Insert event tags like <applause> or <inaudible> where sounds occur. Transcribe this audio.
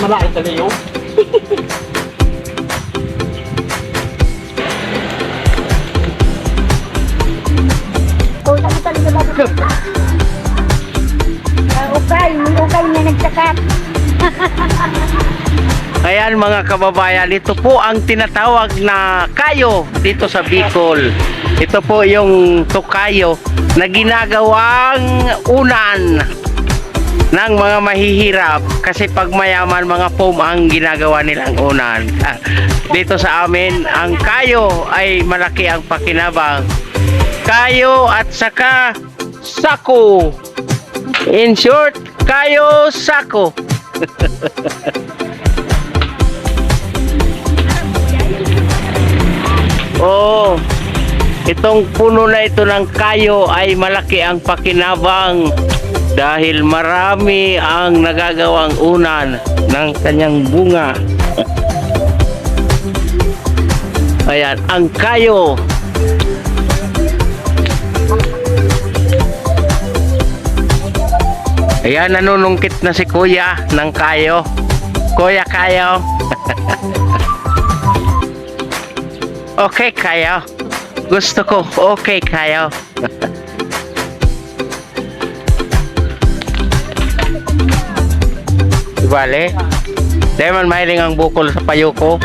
malaki sa liyo. O, sabi talaga? Ah, ukay, may na nagsakat. Ayan mga kababayan, ito po ang tinatawag na kayo dito sa Bicol. Ito po yung tukayo na ginagawang unan ng mga mahihirap kasi pag mayaman mga pom ang ginagawa nilang unan. Ah, Dito sa amin, ang kayo ay malaki ang pakinabang. Kayo at saka sako. In short, kayo sako. <laughs> Oo. Itong puno na ito ng kayo ay malaki ang pakinabang dahil marami ang nagagawang unan ng kanyang bunga. Ayan, ang kayo. Ayan, nanunungkit na si Kuya ng kayo. Kuya kayo. <laughs> Okay kayo. Gusto ko okay kayo. <laughs> Valley. Dahil man mahiling ang bukol sa payuko.